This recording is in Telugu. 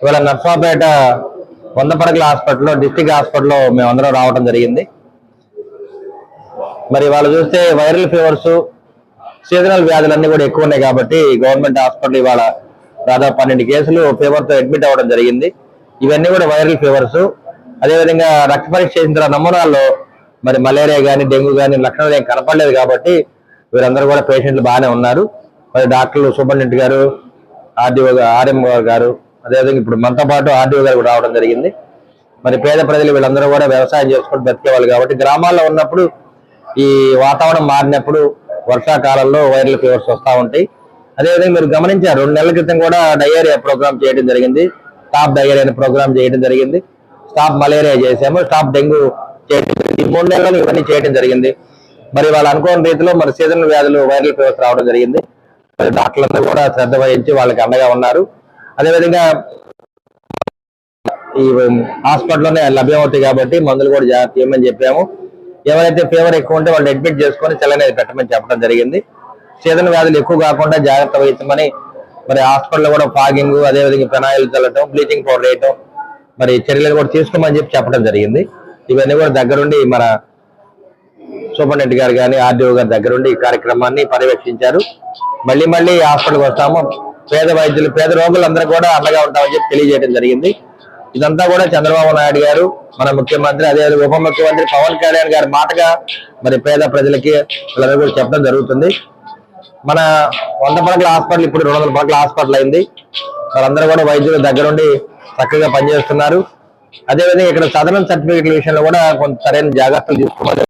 ఇవాళ నర్సాపేట వంద పడకల హాస్పిటల్లో డిస్టిక్ హాస్పిటల్లో మేమందరం రావడం జరిగింది. మరి వాళ్ళు చూస్తే వైరల్ ఫీవర్స్ సీజనల్ వ్యాధులన్నీ కూడా ఎక్కువ ఉన్నాయి కాబట్టి గవర్నమెంట్ హాస్పిటల్ ఇవాళ దాదాపు పన్నెండు కేసులు ఫీవర్తో అడ్మిట్ అవ్వడం జరిగింది. ఇవన్నీ కూడా వైరల్ ఫీవర్స్. అదేవిధంగా రక్త పరీక్ష చేసిన తర్వాత నమూనాల్లో మరి మలేరియా కానీ డెంగ్యూ కానీ లక్షణాలు ఏం కనపడలేదు కాబట్టి వీరందరూ కూడా పేషెంట్లు బాగానే ఉన్నారు. మరి డాక్టర్లు సూపరింటెండెంట్ గారు ఆర్డీఓ ఆర్ఎం గారు అదేవిధంగా ఇప్పుడు మనతో పాటు ఆర్డీఓ గారు కూడా రావడం జరిగింది. మరి పేద ప్రజలు వీళ్ళందరూ కూడా వ్యవసాయం చేసుకుంటూ బతికేవాళ్ళు కాబట్టి గ్రామాల్లో ఉన్నప్పుడు ఈ వాతావరణం మారినప్పుడు వర్షాకాలంలో వైరల్ ఫీవర్స్ వస్తూ ఉంటాయి. అదేవిధంగా మీరు గమనించారు రెండు నెలల క్రితం కూడా డయేరియా ప్రోగ్రామ్ చేయడం జరిగింది. స్టాప్ డయేరియా అనే ప్రోగ్రామ్ చేయడం జరిగింది. స్టాప్ మలేరియా చేసాము స్టాప్ డెంగ్యూ చేయడం జరిగింది. మూడు నెలలు ఇవన్నీ చేయడం జరిగింది. మరి వాళ్ళు అనుకోని రీతిలో మరి సీజనల్ వ్యాధులు వైరల్ ఫీవర్స్ రావడం జరిగింది. మరి డాక్టర్లందరూ కూడా శ్రద్ధ వహించి వాళ్ళకి అండగా ఉన్నారు. అదేవిధంగా ఈ హాస్పిటల్లోనే లభ్యమవుతాయి కాబట్టి మందులు కూడా జాగ్రత్త ఇవ్వమని చెప్పాము. ఎవరైతే ఫీవర్ ఎక్కువ ఉంటే వాళ్ళు అడ్మిట్ చేసుకొని సెలైన్ పెట్టమని చెప్పడం జరిగింది. సీజన్ వ్యాధులు ఎక్కువ కాకుండా జాగ్రత్త వహించమని మరి హాస్పిటల్లో కూడా ఫాగింగ్ అదేవిధంగా పెనాయిల్ చల్లటం బ్లీచింగ్ పౌడర్ వేయటం మరి చర్యలు కూడా తీసుకోమని చెప్పి చెప్పడం జరిగింది. ఇవన్నీ కూడా దగ్గరుండి మన సూపరింటెండెంట్ గారు కానీ ఆర్డీఓ గారి దగ్గరుండి ఈ కార్యక్రమాన్ని పర్యవేక్షించారు. మళ్ళీ మళ్ళీ హాస్పిటల్కి వస్తాము. పేద వైద్యులు పేద రోగులందరూ కూడా అండగా ఉంటామని చెప్పి తెలియజేయడం జరిగింది. ఇదంతా కూడా చంద్రబాబు నాయుడు గారు మన ముఖ్యమంత్రి అదే ఉప ముఖ్యమంత్రి పవన్ కళ్యాణ్ గారి మాటగా మరి పేద ప్రజలకి వీళ్ళందరూ కూడా చెప్పడం జరుగుతుంది. మన వంద పడకల హాస్పిటల్ ఇప్పుడు రెండు వందల పడకల హాస్పిటల్ అయింది. వాళ్ళందరూ కూడా వైద్యులు దగ్గరుండి చక్కగా పనిచేస్తున్నారు. అదేవిధంగా ఇక్కడ సదరన్ సర్టిఫికేట్ల విషయంలో కూడా కొంత సరైన జాగ్రత్తలు తీసుకోవాలి.